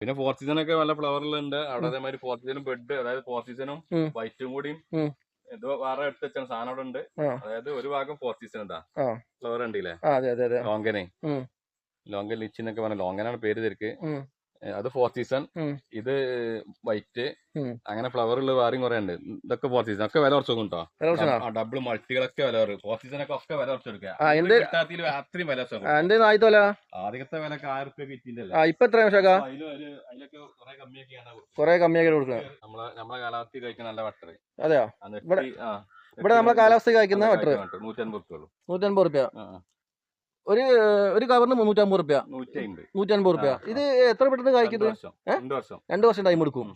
പിന്നെ four season ഒക്കെ നല്ല ഫ്ലവറിലുണ്ട് അവിടെ അതേമാതിരി ഫോർ സീസണും ബെഡ് അതായത് ഫോർ സീസണും വൈറ്റും കൂടിയും എന്തോ വേറെ എടുത്ത് വെച്ചാണ് സാധനം അവിടെ ഉണ്ട് അതായത് ഒരു ഭാഗം ഫോർ സീസൺ ഉണ്ടാ ഫ്ലവർ ഉണ്ടല്ലേ ലോങ്കനെ. ലോങ്കൻ ലിച്ചി എന്നൊക്കെ പറഞ്ഞ ലോങ്കനാണ് പേര് തിരക്ക് അത് ഫോർ സീസൺ ഇത് വൈറ്റ് അങ്ങനെ ഫ്ലവർ ഉള്ള വേറെയും കുറെ ഉണ്ട് ഇതൊക്കെ ഫോർ സീസൺ ഒക്കെ വില കുറച്ച് കേട്ടോ ഡബിൾ മൾട്ടികളൊക്കെ വില കുറവ് ഫോർ സീസൺ ഒക്കെ ഒക്കെ വില കുറച്ച് കൊടുക്കുക അത്രയും വില ആയിരത്തി ആ, എന്റെ ആയിത്തോല ആദ്യത്തെ വിലക്ക് ആയിരം റുപ്യ ഇപ്പൊ എത്ര അതിലും അതിലൊക്കെ കുറെ കമ്മിയൊക്കെയാണ് കൊടുക്കുന്നത്. കൊറേ കമ്മിയാക്കി കൊടുക്കണം നമ്മളെ നമ്മളെ കാലാവസ്ഥ കഴിക്കുന്ന നല്ല വട്ടർ അതെയോ ഇവിടെ- നമ്മളെ കാലാവസ്ഥ കഴിക്കുന്ന വട്ടർ നൂറ്റൻപത് റുപ്യുള്ളൂ നൂറ്റൻപത് റുപ്യ ഒരു ഒരു കവറിന് മുന്നൂറ്റമ്പത് റുപ്യ. നൂറ്റമ്പത് റുപ്യ. ഇത് എത്ര പെട്ടെന്ന് കായ്ക്കുന്നത്? രണ്ടു വർഷം. ടൈം എടുക്കും.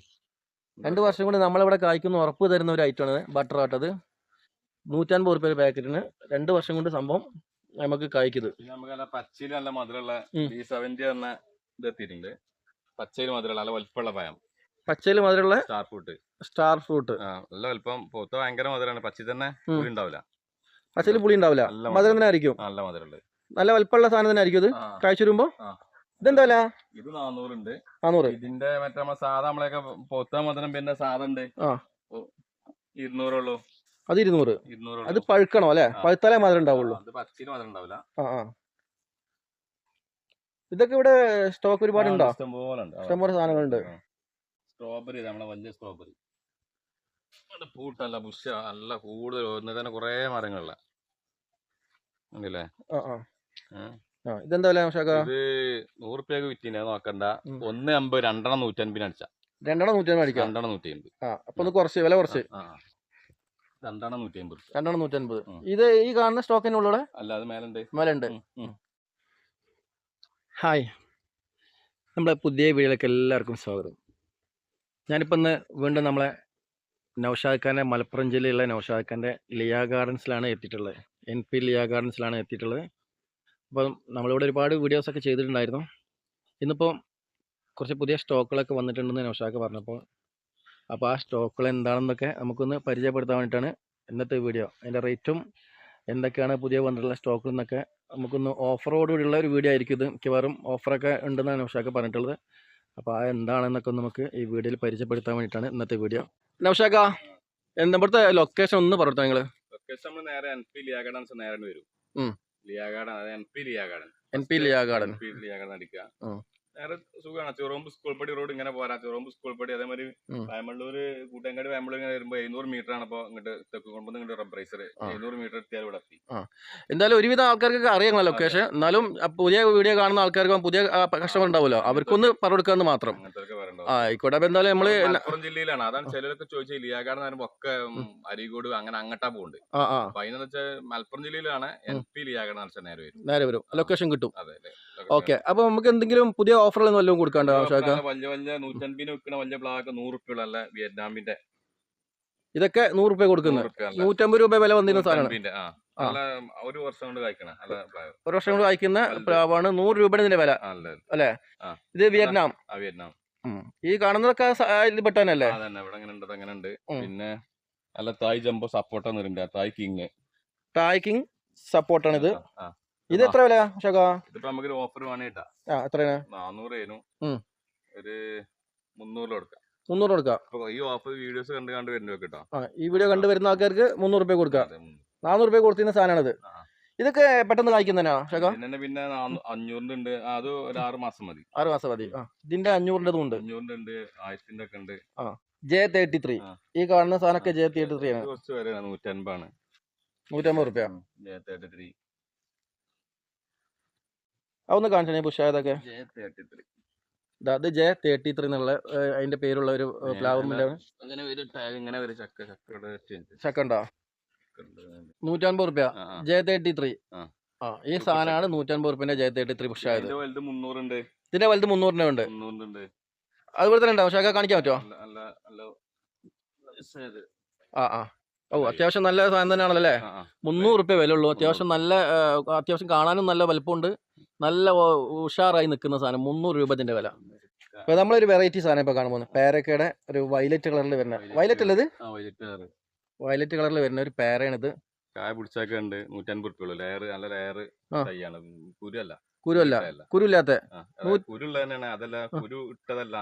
രണ്ട് വർഷം കൊണ്ട് നമ്മളിവിടെ കായ്ക്കുന്ന ഉറപ്പ് തരുന്ന ഒരു ഐറ്റമാണ് ബട്ടർ ആട്ടത്. നൂറ്റമ്പത് റുപ്യ പാക്കറ്റിന് രണ്ട് വർഷം കൊണ്ട് സംഭവം നമുക്ക് കായ്ക്കുന്നത്. പച്ചയിൽ നല്ല മധുരമുള്ള സെവന്റി എന്ന ഇത് എത്തിയിട്ടുണ്ട്. പച്ചയിൽ മധുരമുള്ള നല്ല വലിപ്പമുള്ള പഴം. പച്ചയിൽ മധുരമുള്ള സ്റ്റാർ ഫ്രൂട്ട് സ്റ്റാർ ഫ്രൂട്ട് നല്ല വലിപ്പം. പൊത്ത ഭയങ്കര മധുരമാണ്. പച്ചയിൽ തന്നെ പുളി ഉണ്ടാവില്ല. പച്ചയിൽ പുളി ഉണ്ടാവില്ല. മധുരം തന്നെ ആയിരിക്കും. നല്ല മധുരമുള്ളത്. നല്ല വലിപ്പമുള്ള സാധനം തന്നെ ആയിരിക്കും ഇത് കാഴ്ച വരുമ്പോ? ഇതെന്താ വില ഇത് നാന്നൂറുണ്ട്. നാന്നൂറ്. ഇതിന്റെ മറ്റേ നമ്മളെ സാധാ നമ്മളെയൊക്കെ പൊത്ത മധുരം പിന്നെ സാധ ഉണ്ട്. ഇരുന്നൂറുള്ളൂ. അത് ഇരുന്നൂറ്. അത് പഴുക്കണോ അല്ലെ. പഴുത്താലേ മാത്രമേ ഉണ്ടാവുള്ളൂ. ആ ആ ഇതൊക്കെ ഇവിടെ സ്റ്റോക്ക് ഒരുപാട് ഉണ്ടോ? ഇഷ്ടം പോലെ ഉണ്ട്. ഇഷ്ടംപോലെ സാധനങ്ങളുണ്ട്. സ്ട്രോബെറി നമ്മളെ വലിയ സ്ട്രോബെറി. പൂട്ടല്ല ബുഷ നല്ല കൂടുതൽ ഒന്ന് തന്നെ കുറേ മരങ്ങളില്ല. ഉണ്ടല്ലേ? ആ ആ. ഇതെന്താ വില ഷാക്ക? ഇത് നൂറുപ്യക്ക് വിറ്റിനെ നോക്കണ്ട. ഒന്ന് അമ്പത് രണ്ടെണ്ണം നൂറ്റൻപതിന് അടിച്ച. രണ്ടെണ്ണം നൂറ്റമ്പത് അടിക്കാം? രണ്ടെണ്ണം നൂറ്റി അമ്പത് ആ അപ്പൊ ഒന്ന് കുറച്ച് വില കുറച്ച്. രണ്ടെണ്ണം നൂറ്റി അമ്പത് രണ്ടെണ്ണം നൂറ്റൻപത്. ഉം. ഇത് ഈ കാണുന്ന സ്റ്റോക്കിനുള്ള അല്ല അത് മേലുണ്ട്. ഉം. ഹായ്. നമ്മളെ പുതിയ വീഡിയോയിലേക്ക് എല്ലാവർക്കും സ്വാഗതം. ഞാനിപ്പോൾ ഇന്ന് വീണ്ടും നമ്മളെ നൗഷാദ് ഖാന്റെ മലപ്പുറം ജില്ലയിലുള്ള നൗഷാദ് ഖാന്റെ ലിയ ഗാർഡൻസിലാണ് എത്തിയിട്ടുള്ളത്. എൻ പി ലിയ ഗാർഡൻസിലാണ് എത്തിയിട്ടുള്ളത്. അപ്പം നമ്മളിവിടെ ഒരുപാട് വീഡിയോസൊക്കെ ചെയ്തിട്ടുണ്ടായിരുന്നു. ഇന്നിപ്പോൾ കുറച്ച് പുതിയ സ്റ്റോക്കുകളൊക്കെ വന്നിട്ടുണ്ടെന്ന് നൗഷാക്ക് പറഞ്ഞപ്പോൾ. അപ്പോൾ ആ സ്റ്റോക്കുകൾ എന്താണെന്നൊക്കെ നമുക്കൊന്ന് പരിചയപ്പെടുത്താൻ വേണ്ടിയിട്ടാണ് ഇന്നത്തെ വീഡിയോ അതിന്റെ റേറ്റും എന്തൊക്കെയാണ് പുതിയ വന്നിട്ടുള്ള സ്റ്റോക്കുകൾ എന്നൊക്കെ നമുക്കൊന്ന് ഓഫറോടുകൂടിയുള്ള ഒരു വീഡിയോ ആയിരിക്കും ഇത്. മിക്കവാറും ഓഫറൊക്കെ ഉണ്ടെന്നാണ് നൗഷാക്ക് പറഞ്ഞിട്ടുള്ളത്. അപ്പോൾ ആ എന്താണെന്നൊക്കെ നമുക്ക് ഈ വീഡിയോയിൽ പരിചയപ്പെടുത്താൻ വേണ്ടിയിട്ടാണ് ഇന്നത്തെ വീഡിയോ നൗഷാക്ക എന്താ ഇവിടുത്തെ ലൊക്കേഷൻ ഒന്ന് പറഞ്ഞു നിങ്ങൾ ലൊക്കേഷൻ നമ്മൾ നേരെ ലിയാ നേരെ വരും. ലിയാ ഗാർഡൻ അതായത് N P Liya garden N P Liya garden N P Liya garden അടിക്കുക നേരെ സുഖമാണ്. ചെറുമ്പ് സ്കൂൾ പടി റോഡ് ഇങ്ങനെ പോരാ. ചെറുമ്പ് സ്കൂൾ പടി അതേമാതിരി വയമള്ളൂര് കൂട്ടങ്ങാടി വയമ്പള്ളൂർ ഇങ്ങനെ വരുമ്പോ എഴുന്നൂറ് മീറ്റർ ആണ് അപ്പോ ഇങ്ങോട്ട് തെക്ക് കൊണ്ടുവന്ന് ഇങ്ങോട്ട് റബ്ബറൈസർ ആ. എഴുന്നൂറ് മീറ്റർ എത്തിയാൽ ഇവിടെ എത്തി. എന്തായാലും ഒരുവിധം ആൾക്കാർക്കൊക്കെ അറിയാം ലൊക്കേഷൻ എന്നാലും പുതിയ വീഡിയോ കാണുന്ന ആൾക്കാർക്ക് പുതിയ കഷ്ടം ഉണ്ടാവുമല്ലോ അവർക്കൊന്ന് പറഞ്ഞു കൊടുക്കാന്ന് മാത്രം ആയിക്കോട്ടെ. അപ്പൊ എന്തായാലും നമ്മൾ മലപ്പുറം ജില്ലയിലാണ്. അതാണ് ചിലരൊക്കെ ചോദിച്ചത്. ഇലിയാകാട് എന്ന് പറയുമ്പോ ഒക്കെ അരീകോട് അങ്ങനെ അങ്ങട്ടാ പോകുന്നുണ്ട് അപ്പൊ അതിനെന്ന് വെച്ചാൽ മലപ്പുറം ജില്ലയിലാണ് എൻ പി ഇലിയാകാട് എന്ന് വെച്ചാൽ നേരെ വരും. നേരെ വരും. ലൊക്കേഷൻ കിട്ടും. അതെ അതെ ഓക്കെ. അപ്പൊ നമുക്ക് എന്തെങ്കിലും പുതിയ ഓഫറുകൾ വല്ലതും കൊടുക്കാണ്ടോ വലിയ വലിയ നൂറ്റൻപിന് വിൽക്കുന്ന വലിയ പ്ലാക്ക് നൂറ് റുപ്യുള്ള വിയറ്റ്നാമിന്റെ? ഇതൊക്കെ നൂറ് രൂപ കൊടുക്കുന്നത്. നൂറ് നൂറ്റമ്പത് രൂപ വില വന്നിരുന്ന സാധനമാണ് ഒരു വർഷം കൊണ്ട് കഴിക്കണം നല്ല ഒരു വർഷം കൊണ്ട് വായിക്കുന്ന വലുത്. പ്ലാവാണ് നൂറ് രൂപയുടെ ഇതിന്റെ വില. അല്ലെ? അല്ലേ? ഇത് വിയറ്റ്നാം. വിയറ്റ്നാം. ഈ കാണുന്നതൊക്കെ ഇത് പെട്ടാനല്ലേ അങ്ങനെ ഉണ്ട് പിന്നെ നല്ല Thai jumbo support king. Thai king ടായ്ക്കിങ് സപ്പോർട്ടാണ് ഇത് ഇത് എത്ര വില ഷക ഇതിപ്പോ നമുക്കൊരു ഓഫർ വേണേട്ടാ. ആ എത്രയാണ്? നാനൂറ് ഏനു ഒരു മുന്നൂറിൽ കൊടുക്കാം. മുന്നൂറ് കൊടുക്കാം. ഈ ഓഫർ വീഡിയോസ് കണ്ട് കണ്ട് വരുന്ന കേട്ടോ ആ ഈ വീഡിയോ കണ്ടുവരുന്ന ആൾക്കാർക്ക് മുന്നൂറ് രൂപ കൊടുക്കാം. നാനൂറ് രൂപ കൊടുത്തിരുന്ന സാധനമാണിത്. ആ. ഇതൊക്കെ പെട്ടെന്ന് ഇതിന് പിന്നെ നാനൂ- അഞ്ഞൂറിന്റെ ഉണ്ട്. ആ, അത് ഒരു ആറ് മാസം മതി. ആറ് മാസം മതി. ആ ഇതിന്റെ അഞ്ഞൂറിന്റെ ഉണ്ട്. അഞ്ഞൂറിന്റെ ഉണ്ട് ആയിരത്തിന്റെ ഒക്കെ ഉണ്ട് ജെ തേർട്ടി ത്രീ ഈ കാണുന്ന സാധനമൊക്കെ ജെ തേർട്ടി ത്രീ ആണ്. നൂറ്റൻപതാണ് നൂറ്റമ്പത് രുപ ജെ തേർട്ടി ത്രീ അതൊന്ന് കാണിച്ചു തേർട്ടി ത്രീ അത് ജെ തേർട്ടി ത്രീ എന്നുള്ള അതിന്റെ പേരുള്ള ഒരു ഏഹ്, പ്ലാവ് മില്ലാണ്. അങ്ങനെ ഒരു ടാഗ് ഇങ്ങനെ ഒരു ചക്ക ഉണ്ടോ നൂറ്റമ്പത് റുപ്യ. ജെ തേർട്ടി ത്രീ ആ. ഈ സാധനമാണ് നൂറ്റമ്പത് റുപ്യന്റെ ജെ തേർട്ടി ത്രീ പുഷ് ഇതിന്റെ വലുത് മുന്നൂറുണ്ട്. ഇതിന്റെ വലുത് മുന്നൂറിന്റെ ഉണ്ട്. അതുപോലെ തന്നെ ഉണ്ടാവും ഷാക്ക കാണിക്കാൻ പറ്റുമോ? ആ ആ. ഓ അത്യാവശ്യം നല്ല സാധനം തന്നെയാണല്ലോ അല്ലേ. മുന്നൂറ് റുപ്യ വില ഉള്ളൂ അത്യാവശ്യം നല്ല അത്യാവശ്യം കാണാനും നല്ല വലുപ്പമുണ്ട്. നല്ല ഉഷാറായി നിൽക്കുന്ന സാധനം മുന്നൂറ് രൂപ ഇതിന്റെ വില ഇപ്പൊ നമ്മളൊരു വെറൈറ്റി സാധനം ഇപ്പൊ കാണുമ്പോ പേരക്കയുടെ ഒരു വയലറ്റ് കളറിൽ വരുന്ന. വയലറ്റ് അല്ലത് വൈലറ്റ് വയലറ്റ് കളറിൽ വരുന്ന ഒരു പേരയാണിത്. കായ പിടിച്ചൊക്കെ ഉണ്ട്. നൂറ്റൻപത് ലെയർ നല്ല ലെയർ. തൈയാണ്. കുരുവല്ല. കുരുവല്ല. ഇട്ടതല്ല. കുരുല്ലാത്ത കുരുള്ള തന്നെയാണ്. അതല്ല കുരു ഇട്ടതല്ല.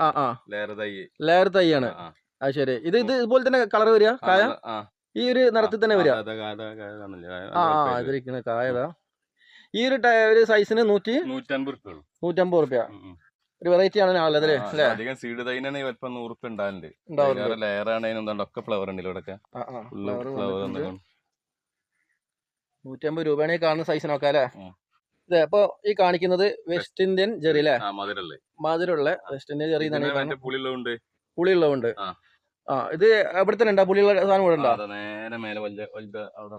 ആ ആ ലെയർ തൈ. ലെയർ തൈയാണ്. ആ, അത് ശരി. ഇത് ഇത് ഇതുപോലെ തന്നെ കളർ വരിക? കായ? ഈ ഒരു നിറത്തിൽ തന്നെ വരിക? ആ നല്ല ഇതിരിക്കുന്ന കായതാ ഈ ഒരു ഒരു സൈസിന് നൂറ്റി നൂറ്റമ്പത് റുപ്യ നൂറ്റമ്പത് റുപ്യ. ഒരു വെറൈറ്റി ആണ് അല്ലേ? അധികം സീഡ് തൈനാണ് ലെയർ ആണ് അതിനെന്താണ്ട് ഒക്കെ ഫ്ലവർ ഉണ്ട് ഇവിടെ. നൂറ്റമ്പത് രൂപയാണ് ഈ കാണുന്ന സൈസ് നോക്കാം അല്ലേ? അതെ അപ്പൊ ഈ കാണിക്കുന്നത് വെസ്റ്റ് ഇന്ത്യൻ ജെറി അല്ലേ? മധുരമുള്ള വെസ്റ്റ് ഇന്ത്യൻ ജെറി പുളിയുള്ളതുണ്ട്. ആ. ഇത് അവിടെ തന്നെ ഉണ്ടാ? പുളിയുള്ള സാധനം ഇവിടെ ഉണ്ടോ നേരെ മേലെ വലിയ അവിടെ.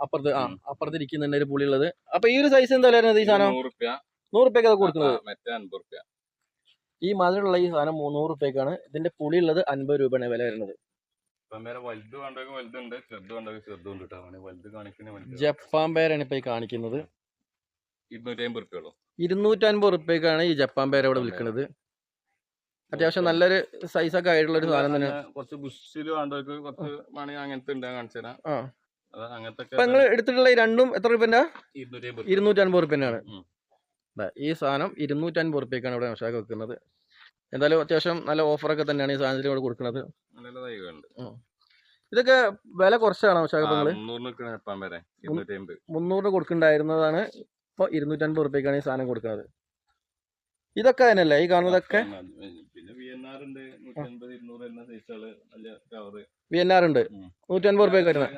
അപ്പുറത്ത് ആ. അപ്പുറത്ത് ഇരിക്കുന്നുണ്ട് ഒരു പുളിയുള്ളത് അപ്പൊ ഈ ഒരു സൈസ് എന്തായാലും ഈ സാധനം നൂറ് റുപ്യ അതൊക്കെ കൊടുക്കുന്നത്. മറ്റേ അൻപത് റുപ്യ ഈ മധുരമുള്ള ഈ സാധനം മുന്നൂറ് റുപ്യക്കാണ് ഇതിന്റെ പുളി ഉള്ളത് അൻപത് രൂപയാണ് വില വരുന്നത്. ജപ്പാൻ പേരാണ് ഇപ്പൊ ഈ കാണിക്കുന്നത്. ഇരുന്നൂറ്റമ്പത് ഇരുന്നൂറ്റൻപത് റുപ്യക്കാണ് ഈ ജപ്പാൻ പേര് ഇവിടെ വിൽക്കുന്നത്. അത്യാവശ്യം നല്ലൊരു സൈസൊക്കെ ആയിട്ടുള്ള ഒരു സാധനം തന്നെയാണ്. കുറച്ച് ബുഷിൽ വേണ്ടവർക്ക് കുറച്ച് മണി അങ്ങനത്തെ ഉണ്ട് കാണിച്ചു തരാം അപ്പൊ നിങ്ങൾ എടുത്തിട്ടുള്ള ഈ രണ്ടും എത്ര രൂപന്റെ ഇരുന്നൂറ്റൻപത് റുപ്യനാണ് ഈ സാധനം ഇരുന്നൂറ്റൻപത് റുപ്യക്കാണ് ഇവിടെ നഷാക്ക് വെക്കുന്നത്. എന്തായാലും അത്യാവശ്യം നല്ല ഓഫറൊക്കെ തന്നെയാണ് ഈ സാധനത്തിന് ഇവിടെ കൊടുക്കുന്നത്. ഇതൊക്കെ വില കുറച്ചാണോ നിങ്ങൾ മുന്നൂറിന് കൊടുക്കണ്ടായിരുന്നതാണ് ഇപ്പൊ ഇരുന്നൂറ്റൻപത് റുപ്യക്കാണ് ഈ സാധനം കൊടുക്കുന്നത്. ഇതൊക്കെ തന്നെയല്ലേ? ഈ കാണുന്നതൊക്കെ? വി എൻ ആർ ഉണ്ട്. നൂറ്റി അൻപത്. നൂറ്റൻപത് വരുന്നത്.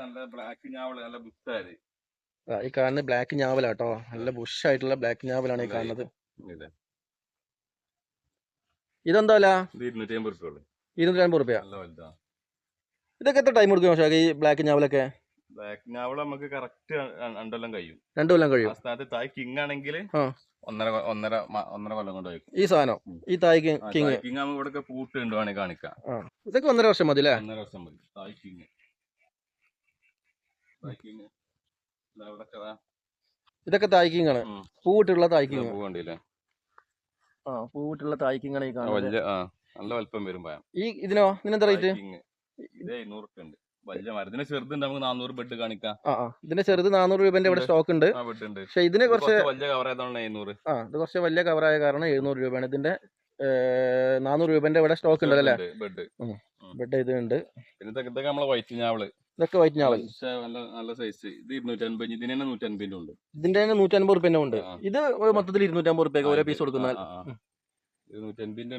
ഈ കാണുന്നത് ബ്ലാക്ക് ഞാവലാട്ടോ നല്ല ബുഷ് ആയിട്ടുള്ള ബ്ലാക്ക് ഞാവലാണ് ഈ കാണുന്നത്. ഇത്. ഇതെന്താ ഇരുന്നൂറ്റി അമ്പത് റുപ്യ ഇതൊക്കെ എത്ര ടൈം കൊടുക്കും പക്ഷേ ഈ ബ്ലാക്ക് ഞാവലൊക്കെ ബ്ലാക്ക് നമുക്ക് കറക്റ്റ് രണ്ടെല്ലാം കഴിയും. രണ്ടു കൊല്ലം ആ കഴിയും സ്ഥാനത്ത് തായ് കിങ് ആണെങ്കിൽ ആ. ഒന്നര കൊ- ഒന്നര മ- ഒന്നര കൊല്ലം കൊണ്ട് കഴിക്കും ഈ സാധനം ഈ തായ് കിങ് കിങ് കിങ് ആകുമ്പോൾ ഇവിടെ പൂട്ട് ഉണ്ട് വേണമെങ്കിൽ കാണിക്കാം. ആ. ഇതൊക്കെ ഒന്നര വർഷം മതി അല്ലേ? ഒന്നര വർഷം മതി. തായ് കിങ് തായ് കിങ് ഇതൊക്കെ തായ്ക്കിങ് കിങ് ആണ്. ഉം. പൂവിട്ടുള്ള തായ്ക്കിങ് കിങ് പോകണ്ടില്ലേ ആ പൂവിട്ടുള്ള തായ്ക്കിങ് കിങ് ആണ് ഈ കാണുന്നത്. വലിയ ആ നല്ല വലിപ്പം വരും ഈ ഇതിനോ? ഇതിനെന്താ റേറ്റ് Viking. ഇത് എഴുന്നൂറ് ഉണ്ട്. വലിയ മരത്തിന് നമുക്ക് നാനൂറ് ബെഡ് കാണിക്കാം. ആ ഇതിന്റെ ചെറുത് നാനൂറ് രൂപന്റെ ഇവിടെ സ്റ്റോക്ക് ഉണ്ട്. പക്ഷെ ഇതിന് ഇത് കുറച്ച് വലിയ കവർ എഴുന്നൂറ്. ആ ഇത് കുറച്ച് വലിയ കവറായ കാരണം എഴുന്നൂറ് രൂപയാണ്. ഇതിന്റെ നാനൂറ് രൂപന്റെ ഇവിടെ സ്റ്റോക്ക് ഉണ്ട് അല്ലേ? ബെഡ് ബെഡ് ഇത് ഉണ്ട് പിന്നെ ഇതൊക്കെ നമ്മളെ വൈറ്റ് ഞാവൾ. ഇതൊക്കെ വൈറ്റ് നല്ല സൈസ് ഇത് ഇതിന് തന്നെ ഉണ്ട്. ഇതിന്റെ തന്നെ നൂറ്റൻപത് റുപ്യന്റെ ഉണ്ട്. ഇത് മൊത്തത്തിൽ ഇരുന്നൂറ്റമ്പത് റുപ്യക്ക് ഓരോ പീസ് കൊടുക്കുന്ന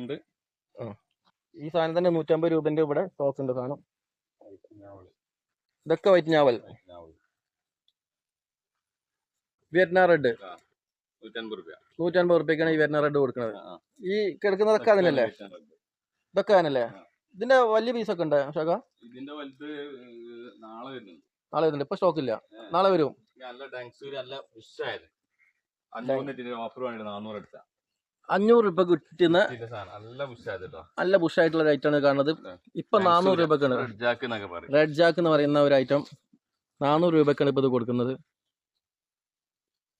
ഉണ്ട്. ഈ സാധനം തന്നെ നൂറ്റമ്പത് രൂപന്റെ ഇവിടെ സ്റ്റോക്ക് ഉണ്ട് സാധനം. ഇതൊക്കെ വൈറ്റ് ഞാവൽ വിയറ്റ്നാം റെഡ്. നൂറ്റൻപത് റുപ്യക്കാണ് ഈ വിയറ്റ്നാം റെഡ് കൊടുക്കുന്നത്. ഈ കിടക്കുന്നതൊക്കെ അതിനല്ലേ? ഇതൊക്കെ അതിനല്ലേ? ഇതിന്റെ വലിയ പീസ് ഒക്കെ ഉണ്ട് ഷാക്ക ഇതിന്റെ വലുത് നാളെ വരുന്നുണ്ട്. നാളെ വരുന്നുണ്ട്. ഇപ്പൊ സ്റ്റോക്ക് ഇല്ല. നാളെ വരും. നല്ല ഡാങ്സൂര് നല്ല ഉഷായത് അഞ്ഞൂറിന്റെ ഓഫർ വേണ്ടി നാന്നൂറ് എടുത്ത. അഞ്ഞൂറ് രൂപ കിട്ടുന്ന നല്ല ബുഷായിട്ടുള്ള ഒരു ഐറ്റം ആണ് കാണുന്നത്. ഇപ്പൊ നാനൂറ് രൂപക്കാണ്. റെഡ് ജാക്ക് എന്ന് പറയുന്ന ഒരു ഐറ്റം നാനൂറ് രൂപക്കാണ് ഇപ്പൊ ഇത് കൊടുക്കുന്നത്.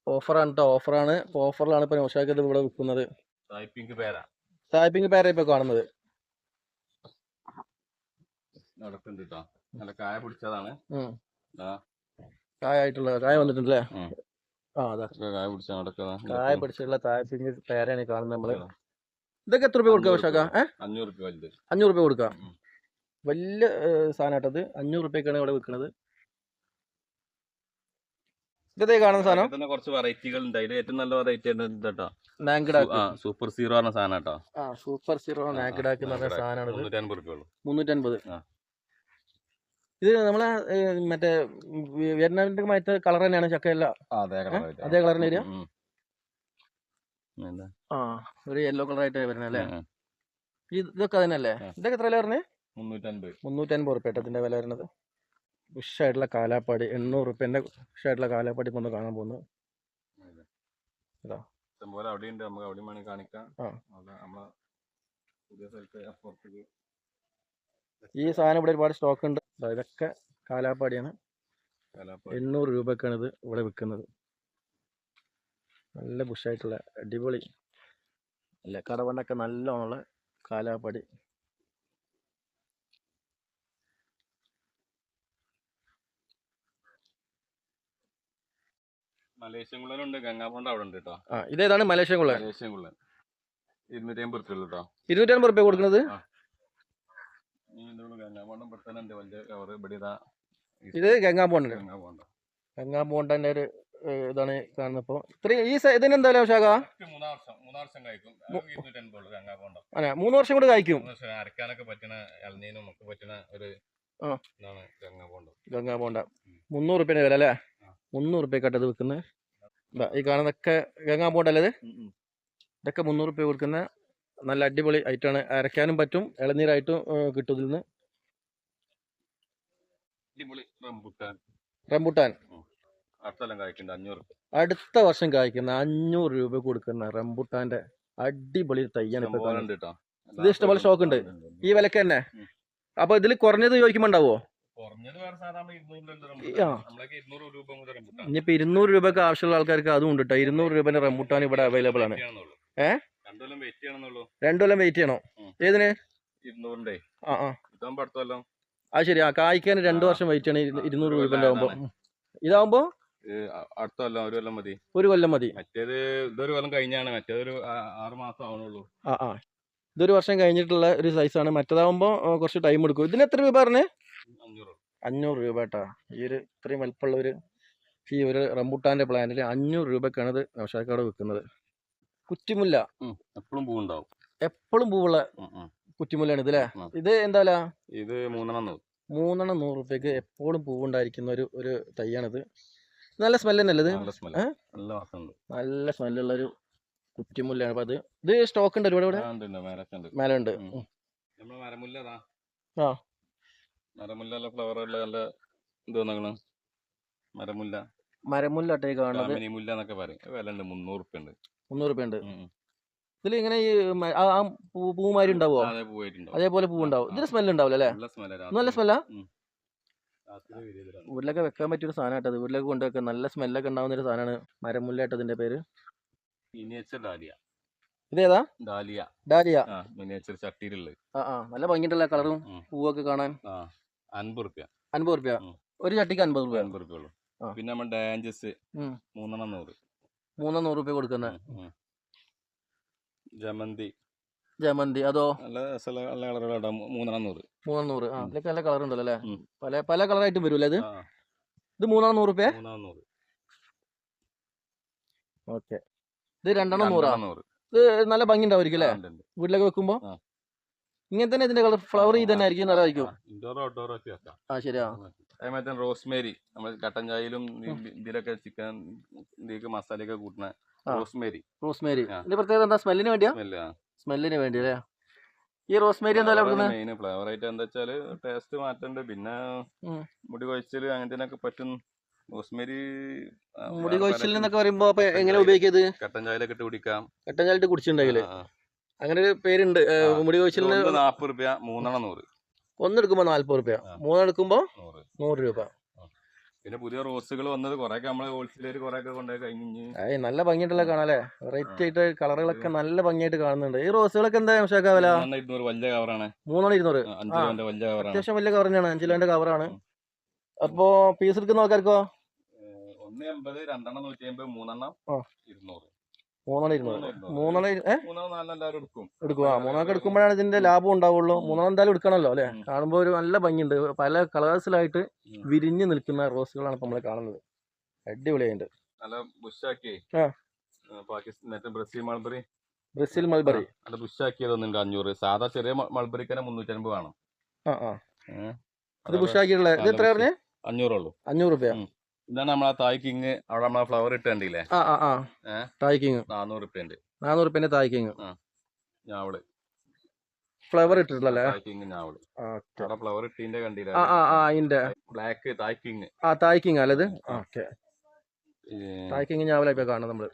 ഓഫറാണ് കേട്ടോ ഓഫറാണ് ഓഫറിലാണ് ഇപ്പൊ നൗഷാക്ക് ഇത് ഇവിടെ വിൽക്കുന്നത്. ടൈപ്പിംഗ് പേരാ. ഇപ്പൊ കാണുന്നത്. കായ പിടിച്ചതാണ്. കായ ആയിട്ടുള്ള കായ വന്നിട്ടുണ്ടല്ലേ കായ പിടിച്ചുള്ള തായ്പിങ് പേരാണ് കാണുന്നത് നമ്മൾ. ഇതൊക്കെ എത്ര രൂപ കൊടുക്കുക പക്ഷേ അഞ്ഞൂറ് രൂപ കൊടുക്കാം. വലിയ സാധനമായിട്ടത് അഞ്ഞൂറ് രൂപയ്ക്കാണ് ഇവിടെ വിൽക്കുന്നത് ഇതേ കാണുന്ന സാധനം? കുറച്ച് വെറൈറ്റികൾ ഉണ്ട് അതിൽ ഏറ്റവും നല്ല വെറൈറ്റി സൂപ്പർ സീറോ പറഞ്ഞ സാധനം സൂപ്പർ സീറോ പറഞ്ഞ മുന്നൂറ്റൻപത്. ഇത് നമ്മളെ മറ്റേ വിയറ്റ്നാമിന്റെ മറ്റേ കളർ തന്നെയാണ് ചക്കയല്ല. അതേ അതേ തന്നെ വരിക? ആ ഒരു യെല്ലോ കളർ ആയിട്ട് വരുന്നത് അല്ലേ. ഇത് ഇതൊക്കെ തന്നെയല്ലേ അല്ലേ ഇതൊക്കെ എത്ര വില പറഞ്ഞേ മുന്നൂറ്റൻപത് റുപ്യ ഇതിന്റെ വില വരുന്നത്. ഉഷായിട്ടുള്ള കാലാപ്പാടി എണ്ണൂറ് റുപ്യന്റെ ഉഷായിട്ടുള്ള കാലാപ്പാടി ഇപ്പൊ ഒന്ന് കാണാൻ പോകുന്നത് ഇഷ്ടംപോലെ അവിടെ ഉണ്ട് നമുക്ക് അവിടെ കാണിക്കാം. നമ്മളെ പുതിയ സ്ഥലത്ത് അപ്പുറത്തേക്ക് ഈ സാധനം ഇവിടെ ഒരുപാട് സ്റ്റോക്ക് ഉണ്ട്. ഇതൊക്കെ കാലാപ്പാടിയാണ്. കലാപ്പ എണ്ണൂറ് രൂപക്കാണ് ഇത് ഇവിടെ വിൽക്കുന്നത് നല്ല ബുഷായിട്ടുള്ള അടിപൊളി. അല്ല കടവണ്ണൊക്കെ നല്ലോണമുള്ള കാലാപ്പാടി. മലേഷ്യൻ കുള്ളനുണ്ട് ഗംഗാപോണ്ട് അവിടെ ഉണ്ട് കേട്ടോ ഇതേതാണ് മലേഷ്യൻ കുള്ളൻ? മലേഷ്യൻ കുള്ളൻ. ഇരുന്നൂറ്റി അമ്പത് റുപ്യ അമ്പത് റുപ്യ കൊടുക്കുന്നത് ഈ ഇതുകൊണ്ട് ഗംഗാപോണ്ടം പെട്ടെന്നുണ്ട് വലിയ കവർ ഇവിടെ ഇതാ ഗംഗാപോണ്ടം ഗംഗാബോണ്ടന്റെ ഒരു ഇതാണ് കാണുന്നപ്പോ. ഇത്രയും ഈ ഇതിന് എന്തായാലും ശാഖ? അതെ മൂന്ന് വർഷം കൂടി കായ്ക്കും അരക്കാനൊക്കെ പറ്റുന്ന ഇളനീനും ഒക്കെ പറ്റുന്ന ഒരു ഗംഗാ ബോണ്ട ഗംഗാപോണ്ടം ഗംഗാബോണ്ട മുന്നൂറ് റുപ്യന്റെ വില അല്ലേ? മുന്നൂറ് റുപ്യക്കായിട്ട് അത് വിൽക്കുന്നത് ഈ കാണുന്നതൊക്കെ അല്ലേ ഇത്? ഇതൊക്കെ മുന്നൂറ് റുപ്യ കൊടുക്കുന്ന നല്ല അടിപൊളി ഐറ്റാണ് അരക്കാനും പറ്റും ഇളനീരായിട്ടും കിട്ടും ഇതിൽ നിന്ന് അടിപൊളി റംബുട്ടാൻ. അടുത്ത വർഷം കായ്ക്കുന്ന അഞ്ഞൂറ് രൂപ കൊടുക്കുന്ന റംബുട്ടാന്റെ അടിപൊളി തയ്യാണ് ഇത് ഇഷ്ടംപോലെ സ്റ്റോക്ക് ഉണ്ട്. ഈ വിലക്ക് തന്നെ. അപ്പൊ ഇതിൽ കുറഞ്ഞത് ചോദിക്കുമ്പോ ഉണ്ടാവോ രൂപ ഇനിയിപ്പോ ഇരുന്നൂറ് രൂപക്ക് ആവശ്യമുള്ള ആൾക്കാർക്ക് അതും ഉണ്ട് കേട്ടോ ഇരുന്നൂറ് രൂപന്റെ റംബുട്ടാൻ ഇവിടെ അവൈലബിൾ ആണ്. ഏ? രണ്ടുകൊല്ലം വെയിറ്റ് ചെയ്യണമെന്നുള്ളൂ. രണ്ടു കൊല്ലം വെയിറ്റ് ചെയ്യണോ. ഏതിന്? ഇരുന്നൂറിന്റെ. ആ ആ. അത് ശരി. ആ കായ്ക്കാൻ രണ്ടു. വർഷം വെയിറ്റ് ചെയ്യണം. ഇരു- ഇരുന്നൂറ് രൂപ ആവുമ്പോ. ഇതാവുമ്പോ? അടുത്ത കൊല്ലം ഒരു കൊല്ലം മതി. ഒരു കൊല്ലം മതി. മറ്റേത് ഇതൊരു കൊല്ലം കഴിഞ്ഞാണ്. മറ്റേതൊരു ആറ് മാസം ആവണുള്ളൂ. ആ ആ. ഇതൊരു വർഷം കഴിഞ്ഞിട്ടുള്ള ഒരു സൈസാണ് മറ്റേതാവുമ്പോ കുറച്ച് ടൈം എടുക്കും. ഇതിന് എത്ര രൂപ പറഞ്ഞേ? അഞ്ഞൂറ്. അഞ്ഞൂറ് രൂപ കേട്ടാ. ഈ ഒരു ഇത്രയും വലിപ്പമുള്ള ഒരു ഈ ഒരു റംബുട്ടാന്റെ പ്ലാനിൽ അഞ്ഞൂറ് രൂപക്കാണ് ഇത് നൗഷാക്കാട് വിൽക്കുന്നത്. കുറ്റിമുല്ല. എപ്പോഴും പൂവുണ്ടാവും. എപ്പോഴും പൂവുള്ള. കുറ്റിമുല്ലാണ് ഇതല്ലേ ഉം. ഇത് എന്താ വില? ഇത് മൂന്നെണ്ണം നൂറ്. മൂന്നെണ്ണം നൂറ് റുപ്യക്ക് എപ്പോഴും പൂവുണ്ടായിരിക്കുന്ന ഒരു ഒരു തൈയാണിത്. നല്ല സ്മെല്ല് തന്നെയല്ലേ ഇത്? നല്ല സ്മെൽ? നല്ല വാസമുണ്ട് നല്ല സ്മെല്ലുള്ള ഒരു കുറ്റിമുല്ലാണ് അപ്പൊ അത് ഇത് സ്റ്റോക്ക് ഉണ്ട് ഒരുപാട് ഇവിടെ? മേലെ ഉണ്ട് ആ. മരമുല്ല ഫ്ലവർ ഉള്ള നല്ല ഇത് വന്നേക്കണ്. മരമുല്ല. മരമുല്ല അട്ടേ കാണുന്നത്? കാമിനി മുല്ല എന്നൊക്കെ പറയും. വില ഉണ്ട് മുന്നൂറ് റുപ്യുണ്ട് ഉണ്ട് മുന്നൂറ് രൂപ ഉണ്ട്. ഇതിൽ ഇങ്ങനെ ഈ മ- ആ ആ പൂ പൂമാരി ഉണ്ടാവോ? അതെ പോയിട്ടുണ്ടോ അതേപോലെ പൂവുണ്ടാവും. ഇതിന് സ്മെൽ ഉണ്ടാവില്ല അല്ലേ? നല്ല സ്മെല്ല നല്ല സ്മെല്ലാ വീട്ടിലൊക്കെ വെക്കാൻ പറ്റിയൊരു സാധനം കേട്ടത് വീട്ടിലൊക്കെ കൊണ്ടുവെക്കാൻ നല്ല സ്മെല്ലൊക്കെ ഉണ്ടാവുന്ന ഒരു സാധനമാണ് മരമുല്ല അതിന്റെ പേര്. മിനിയേച്ചർ ഡാലിയ ഇതേതാ? ഡാലിയ ഡാലിയ ആ മിനിയേച്ചർ ചട്ടിയിലുള്ളത്. ആ ആ. നല്ല ഭംഗിയിട്ടുള്ള കളറും ഉം. പൂവൊക്കെ കാണാൻ? ആ അൻപത് റുപ്യ. അൻപത് റുപ്യ. ഉം. ഒരു ചട്ടിക്ക് അൻപത് റുപ്യ. അൻപത് റുപ്യ ഉള്ളൂ. പിന്നെ നമ്മൾ ഡാഞ്ചസ്. മൂന്നെണ്ണം നൂറ്. മൂന്നോ നൂറ് റുപ്യ കൊടുക്കുന്നത്. ജമന്തി. ജമന്തി. അതോ? നല്ല നല്ല കളറുകളുണ്ടാവും മൂന്നെണ്ണം നൂറ്. മൂന്നോ നൂറ്. ആ. ഇതിലൊക്കെ നല്ല കളർ ഉണ്ടല്ലോ അല്ലേ? പല പല കളറായിട്ടും വരൂല്ലേ ഇത്? ഇത് മൂന്നെണ്ണം നൂറ് രൂപ മൂന്നെണ്ണം ഓക്കെ. ഇത് രണ്ടെണ്ണം നൂറാ രണ്ടെണ്ണം നൂറ്? ഇത് നല്ല ഭംഗി ഉണ്ടാവും അല്ലേ. വീട്ടിലൊക്കെ വെക്കുമ്പോ? ഇങ്ങനെ തന്നെ ഇതിന്റെ കളർ ഫ്ലവർ ചെയ്ത് തന്നെ ആയിരിക്കും നല്ലതായിരിക്കും. ആ ശരിയാ. അതേമാതിരി തന്നെ റോസ്മേരി നമ്മൾ കട്ടൻ ചായയിലും ഇതിലൊക്കെ ചിക്കൻ ഇതിലേക്ക് മസാലയൊക്കെ കൂട്ടുന്ന റോസ്മേരി. റോസ്മേരി. ഇതിന്റെ പ്രത്യേകത എന്താ? സ്മെല്ലിന് വേണ്ടിയാ? സ്മെല്ല് സ്മെല്ലിന് വേണ്ടി അല്ലേ ഈ റോസ്മേരി എന്താ മെയിൻ ഫ്ലേവർ ആയിട്ട് എന്താ വെച്ചാൽ ടേസ്റ്റ് മാറ്റണ്ട്. പിന്നെ. മുടി കൊഴിച്ചൽ അങ്ങനത്തെ പറ്റും. റോസ്മേരി മുടി കൊഴിച്ചിൽ എന്നൊക്കെ പറയുമ്പോ അപ്പൊ എങ്ങനെ ഉപയോഗിക്കത്? കട്ടൻ ചായയിലൊക്കെ ഇട്ട് കുടിക്കാം. കട്ടൻ ചായ കുടിച്ചിട്ടുണ്ടെങ്കിൽ ആ, ആ. അങ്ങനെ ഒരു പേരുണ്ട്. മുടി കൊഴിച്ചിലിന് നാപ്പത് റുപ്യ മൂന്നെണ്ണം നൂറ്. ഒന്നെടുക്കുമ്പോ നാല്പത് റുപ്യ. മൂന്നെടുക്കുമ്പോ നൂറ്. രൂപ. പിന്നെ പുതിയ റോസുകൾ വന്നത് കൊറേ നമ്മൾ ഹോൾസെയിലർ കൊണ്ടുപോയി കഴിഞ്ഞ് ഏയ് നല്ല ഭംഗിയായിട്ടല്ലേ കാണാല്ലേ? വെറൈറ്റി ആയിട്ട് കളറുകളൊക്കെ നല്ല ഭംഗിയായിട്ട് കാണുന്നുണ്ട്. ഈ റോസുകളൊക്കെ എന്താ ശേഖ വില? മൂന്നാണ് ഇരുന്നൂറ് വലിയ കവറാണ്. മൂന്നെണ്ണം ഇരുന്നൂറ്. അത്യാവശ്യം വലിയ കവർ തന്നെയാണ് അഞ്ച് കിലോന്റെ കവറാണ്. അപ്പോ പീസ് എടുക്കുന്ന ആൾക്കാർക്കോ? ഒന്ന് എൺപത് രണ്ടെണ്ണം നൂറ്റി അമ്പത് മൂന്നെണ്ണം. ഇരുന്നൂറ്. മൂന്നെണ്ണം ഇരുന്നു മൂന്നെണ്ണം എടുക്കും. ആ മൂന്നെണ്ണം എടുക്കുമ്പോഴാണ് ഇതിന്റെ ലാഭം ഉണ്ടാവുള്ളൂ. മൂന്നാൾ മൂന്നെണ്ണം എന്തായാലും എടുക്കണമല്ലോ അല്ലെ? കാണുമ്പോ കാണുമ്പോൾ ഒരു നല്ല ഭംഗിയുണ്ട്. പല കളേഴ്സിലായിട്ട് വിരിഞ്ഞു നിൽക്കുന്ന റോസുകളാണ് ഇപ്പൊ നമ്മൾ കാണുന്നത്. അടിപൊളിയായിട്ട് നല്ല ബുഷാക്കി ബ്രസീൽ മൾബറി. Brazil mulberry. നല്ല ബുഷാക്കിയത് ഒന്നുണ്ട് അഞ്ഞൂറ്. സാധാ ചെറിയ മൾബറിക്ക് തന്നെ മുന്നൂറ്റി അൻപത് വേണം. ആ ആ. അത് ബുഷാക്കിയിട്ടുള്ള ഇത് എത്ര പറഞ്ഞേ? അഞ്ഞൂറുള്ളൂ അഞ്ഞൂറ് റുപ്യ. ഉം. ഇതാണ് നമ്മളെ തായ് കിങ് അവിടെ നമ്മളെ ഫ്ലവർ ഇട്ടണ്ടില്ലേ ആ ആ ആ. ഏ? തായ് കിങ് നാനൂറ് റുപ്യ ഉണ്ട്. നാനൂറ് റുപ്യന്റെ തായ് കിങ് ഞാവൾ. ഫ്ലവർ ഞാവൾ. അവിടെ ഫ്ലവർ ഇട്ടിന്റെ കണ്ടില്ല? ആ ആ ആ അതിന്റെ ബ്ലാക്ക് തായ് കിങ് ആ തായ് കിങ് അല്ലേ ഇത്. ഓക്കെ. തായ് കിങ് ഞാവല ഇപ്പൊ കാണുന്നത് നമ്മൾ.